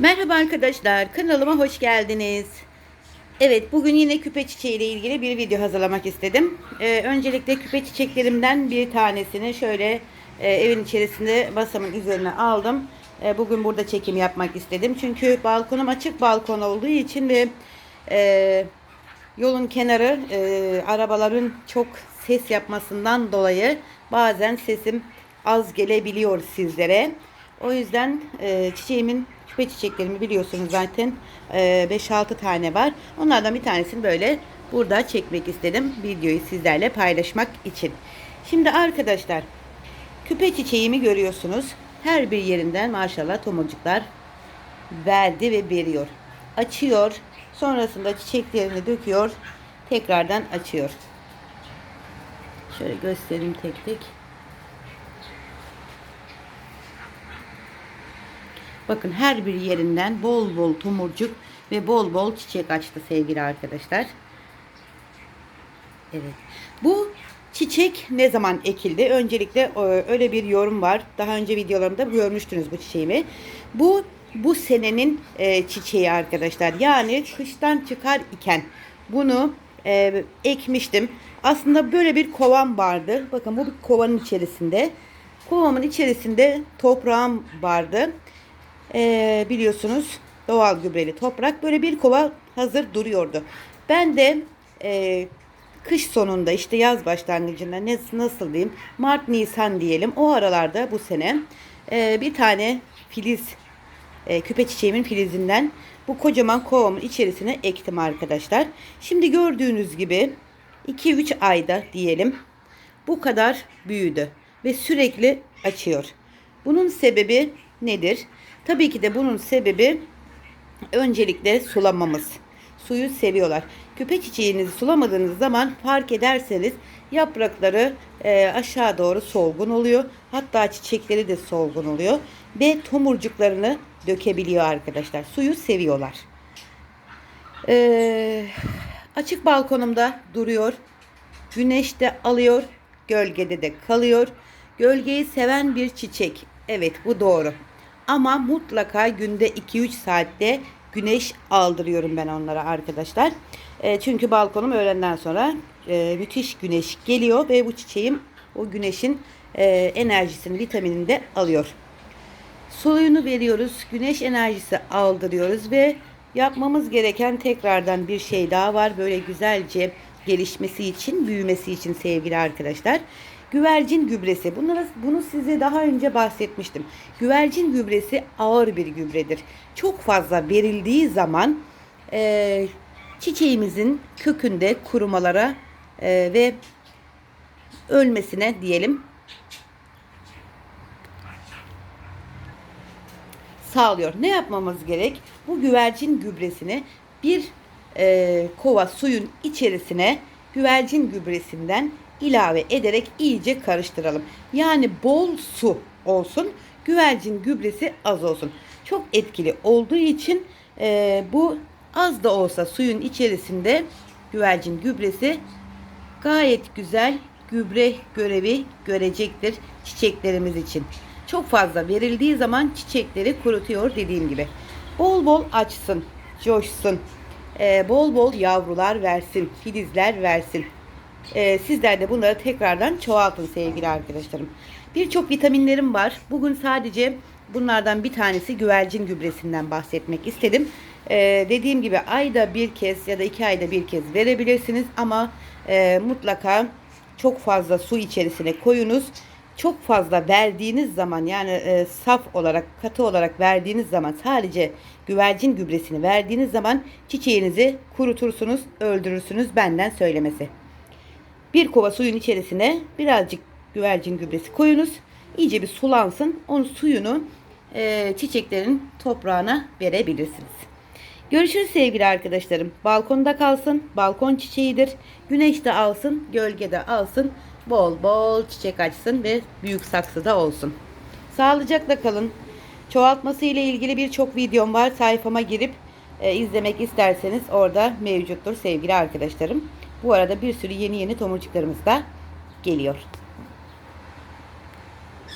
Merhaba arkadaşlar, kanalıma hoş geldiniz. Evet, bugün yine küpe çiçeği ile ilgili bir video hazırlamak istedim. Ee, öncelikle küpe çiçeklerimden bir tanesini şöyle e, evin içerisinde masamın üzerine aldım. E, bugün burada çekim yapmak istedim. Çünkü balkonum açık balkon olduğu için ve e, yolun kenarı e, arabaların çok ses yapmasından dolayı bazen sesim az gelebiliyor sizlere. O yüzden e, çiçeğimin küpe çiçeklerimi biliyorsunuz zaten e, 5-6 tane var. Onlardan bir tanesini böyle burada çekmek istedim. Videoyu sizlerle paylaşmak için. Şimdi arkadaşlar küpe çiçeğimi görüyorsunuz. Her bir yerinden maşallah tomurcuklar verdi ve veriyor. Açıyor. Sonrasında çiçeklerini döküyor. Tekrardan açıyor. Şöyle göstereyim tek tek. Bakın her bir yerinden bol bol tomurcuk ve bol bol çiçek açtı sevgili arkadaşlar. Evet. Bu çiçek ne zaman ekildi? Öncelikle e, öyle bir yorum var. Daha önce videolarımda görmüştünüz bu çiçeğimi. Bu bu senenin e, çiçeği arkadaşlar. Yani kıştan çıkar iken bunu e, ekmiştim. Aslında böyle bir kovam vardı. Bakın bu bir kovanın içerisinde. Kovamın içerisinde toprağım vardı. E, biliyorsunuz doğal gübreli toprak. Böyle bir kova hazır duruyordu. Ben de e, kış sonunda işte yaz başlangıcında ne, nasıl diyeyim Mart Nisan diyelim o aralarda bu sene e, bir tane filiz e, küpe çiçeğimin filizinden bu kocaman kovamın içerisine ektim arkadaşlar. Şimdi gördüğünüz gibi 2-3 ayda diyelim bu kadar büyüdü ve sürekli açıyor. Bunun sebebi nedir? Tabii ki de bunun sebebi öncelikle sulamamız. Suyu seviyorlar. Küpe çiçeğinizi sulamadığınız zaman fark ederseniz yaprakları e, aşağı doğru solgun oluyor. Hatta çiçekleri de solgun oluyor. Ve tomurcuklarını dökebiliyor arkadaşlar. Suyu seviyorlar. E, açık balkonumda duruyor. Güneş de alıyor. Gölgede de kalıyor. Gölgeyi seven bir çiçek. Evet bu doğru. Ama mutlaka günde 2-3 saatte güneş aldırıyorum ben onlara arkadaşlar. E, çünkü balkonum öğlenden sonra e, müthiş güneş geliyor ve bu çiçeğim o güneşin e, enerjisini, vitaminini de alıyor. Suyunu veriyoruz, güneş enerjisi aldırıyoruz ve yapmamız gereken tekrardan bir şey daha var. Böyle güzelce gelişmesi için, büyümesi için sevgili arkadaşlar. Güvercin gübresi. Bunları, bunu size daha önce bahsetmiştim. Güvercin gübresi ağır bir gübredir. Çok fazla verildiği zaman e, çiçeğimizin kökünde kurumalara e, ve ölmesine diyelim sağlıyor. Ne yapmamız gerek? Bu güvercin gübresini bir e, kova suyun içerisine güvercin gübresinden ilave ederek iyice karıştıralım. Yani bol su olsun, güvercin gübresi az olsun. Çok etkili olduğu için e, bu az da olsa suyun içerisinde güvercin gübresi gayet güzel gübre görevi görecektir çiçeklerimiz için. Çok fazla verildiği zaman çiçekleri kurutuyor dediğim gibi. Bol bol açsın, coşsun. Ee, bol bol yavrular versin, filizler versin. Ee, sizler de bunları tekrardan çoğaltın sevgili arkadaşlarım. Birçok vitaminlerim var. Bugün sadece bunlardan bir tanesi güvercin gübresinden bahsetmek istedim. Ee, dediğim gibi ayda bir kez ya da iki ayda bir kez verebilirsiniz ama e, mutlaka çok fazla su içerisine koyunuz. Çok fazla verdiğiniz zaman yani e, saf olarak katı olarak verdiğiniz zaman sadece güvercin gübresini verdiğiniz zaman çiçeğinizi kurutursunuz, öldürürsünüz benden söylemesi. Bir kova suyun içerisine birazcık güvercin gübresi koyunuz. İyice bir sulansın. Onun suyunu e, çiçeklerin toprağına verebilirsiniz. Görüşürüz sevgili arkadaşlarım. Balkonda kalsın. Balkon çiçeğidir. Güneş de alsın. Gölge de alsın. Bol bol çiçek açsın ve büyük saksıda olsun. Sağlıcakla kalın. Çoğaltması ile ilgili birçok videom var. Sayfama girip e, izlemek isterseniz orada mevcuttur sevgili arkadaşlarım. Bu arada bir sürü yeni yeni tomurcuklarımız da geliyor.